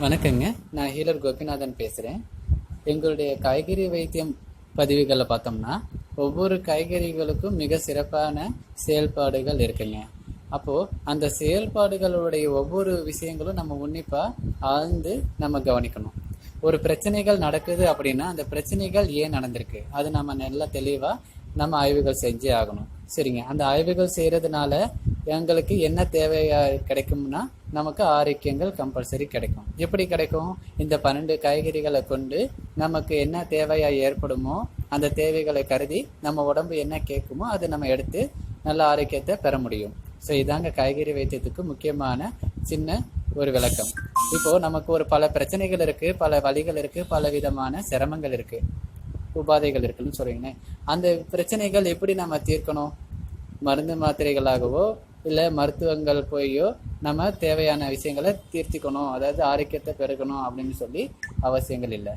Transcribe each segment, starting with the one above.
வணக்கங்க. நான் ஹீலர் கோபிநாதன் பேசுகிறேன் எங்களுடைய காய்கறி வைத்தியம் பதிவுகளை பார்த்தோம்னா ஒவ்வொரு காய்கறிகளுக்கும் மிக சிறப்பான செயல்பாடுகள் இருக்குங்க. அப்போது அந்த செயல்பாடுகளுடைய ஒவ்வொரு விஷயங்களும் நம்ம உன்னிப்பாக ஆழ்ந்து நம்ம கவனிக்கணும். ஒரு பிரச்சனைகள் நடக்குது அப்படின்னா அந்த பிரச்சனைகள் ஏன் நடந்திருக்கு? அது நம்ம நல்லா தெளிவாக நம்ம ஆய்வுகள் செஞ்சே ஆகணும். சரிங்க. அந்த ஆய்வுகள் செய்கிறதுனால எங்களுக்கு என்ன தேவையா கிடைக்கும்னா நமக்கு ஆரோக்கியங்கள் கம்பல்சரி கிடைக்கும். எப்படி கிடைக்கும்? இந்த பன்னெண்டு காய்கறிகளை கொண்டு நமக்கு என்ன தேவையா ஏற்படுமோ அந்த தேவைகளை கருதி நம்ம உடம்பு என்ன கேட்குமோ அதை நம்ம எடுத்து நல்ல ஆரோக்கியத்தை பெற முடியும். ஸோ இதாங்க காய்கறி வைத்தியத்துக்கு முக்கியமான சின்ன ஒரு விளக்கம். இப்போ நமக்கு ஒரு பல பிரச்சனைகள் இருக்கு பல வழிகள் இருக்கு பல விதமான சிரமங்கள் இருக்கு. உபாதைகள் இருக்குன்னு சொல்றீங்க அந்த பிரச்சனைகள் எப்படி நம்ம தீர்க்கணும்? மருந்து மாத்திரைகளாகவோ இல்லை மருத்துவங்கள் போயோ நம்ம தேவையான விஷயங்களை தீர்த்திக்கணும் அதாவது ஆரோக்கியத்தை பெருக்கணும் அப்படின்னு சொல்லி அவசியங்கள் இல்லை.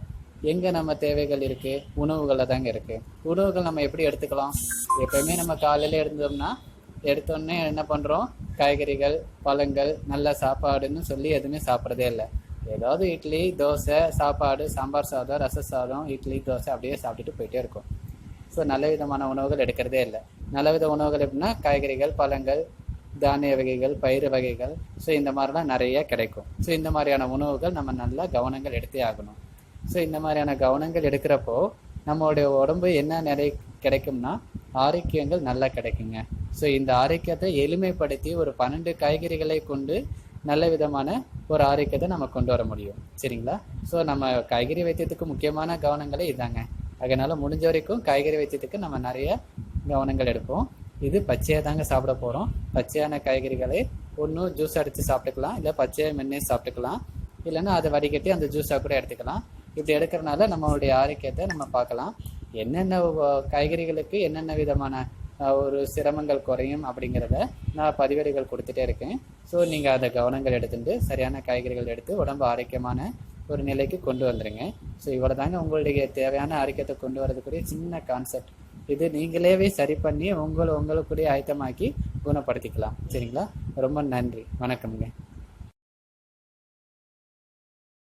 எங்கே நம்ம தேவைகள் இருக்குது உணவுகளில் தாங்க இருக்குது உணவுகள் நம்ம எப்படி எடுத்துக்கலாம்? எப்பயுமே நம்ம காலையில் இருந்தோம்னா எடுத்தோடனே என்ன பண்ணுறோம் காய்கறிகள் பழங்கள் நல்ல சாப்பாடுன்னு சொல்லி எதுவுமே சாப்பிட்றதே இல்லை. ஏதாவது இட்லி தோசை சாப்பாடு சாம்பார் சாதம் ரச சாதம் இட்லி தோசை அப்படியே சாப்பிட்டுட்டு போயிட்டே இருக்கும். ஸோ நல்ல விதமான உணவுகள் எடுக்கிறதே இல்லை. நல்ல வித உணவுகள் எப்படின்னா காய்கறிகள் பழங்கள் தானிய வகைகள் பயிறு வகைகள். ஸோ இந்த மாதிரிலாம் நிறைய கிடைக்கும். ஸோ இந்த மாதிரியான உணவுகள் நம்ம நல்லா கவனங்கள் எடுத்தே ஆகணும். ஸோ இந்த மாதிரியான கவனங்கள் எடுக்கிறப்போ நம்மளுடைய உடம்பு என்ன நிறை கிடைக்கும்னா ஆரோக்கியங்கள் நல்லா கிடைக்குங்க. ஸோ இந்த ஆரோக்கியத்தை எளிமைப்படுத்தி ஒரு பன்னெண்டு காய்கறிகளை கொண்டு நல்ல விதமான ஒரு ஆரோக்கியத்தை நம்ம கொண்டு வர முடியும். சரிங்களா? ஸோ நம்ம காய்கறி வைத்தியத்துக்கு முக்கியமான கவனங்களே இதாங்க. அதனால முடிஞ்ச வரைக்கும் காய்கறி வைத்தியத்துக்கு நம்ம நிறைய கவனங்கள் எடுப்போம். இது பச்சையாக தாங்க சாப்பிட போகிறோம் பச்சையான காய்கறிகளை ஒன்றும் ஜூஸ் அடித்து சாப்பிட்டுக்கலாம். இல்லை பச்சையாக மென்னே சாப்பிட்டுக்கலாம். இல்லைன்னா அதை வடிகட்டி அந்த ஜூஸாக கூட எடுத்துக்கலாம். இப்படி எடுக்கிறனால நம்மளுடைய ஆரோக்கியத்தை நம்ம பார்க்கலாம். என்னென்ன காய்கறிகளுக்கு என்னென்ன விதமான ஒரு சிரமங்கள் குறையும் அப்படிங்கிறத நான் பதிவேடுகள் கொடுத்துட்டே இருக்கேன். ஸோ நீங்கள் அதை கவனங்கள் எடுத்துட்டு சரியான காய்கறிகள் எடுத்து உடம்பு ஆரோக்கியமான ஒரு நிலைக்கு கொண்டு வந்துடுங்க ஸோ இவ்வளோ தாங்க உங்களுடைய தேவையான ஆரோக்கியத்தை கொண்டு வரதுக்குரிய சின்ன கான்செப்ட் இது நீங்களேவே சரி பண்ணி உங்களை உங்களுக்குடைய ஆயத்தமாக்கி குணப்படுத்திக்கலாம். சரிங்களா? ரொம்ப நன்றி. வணக்கம்ங்க.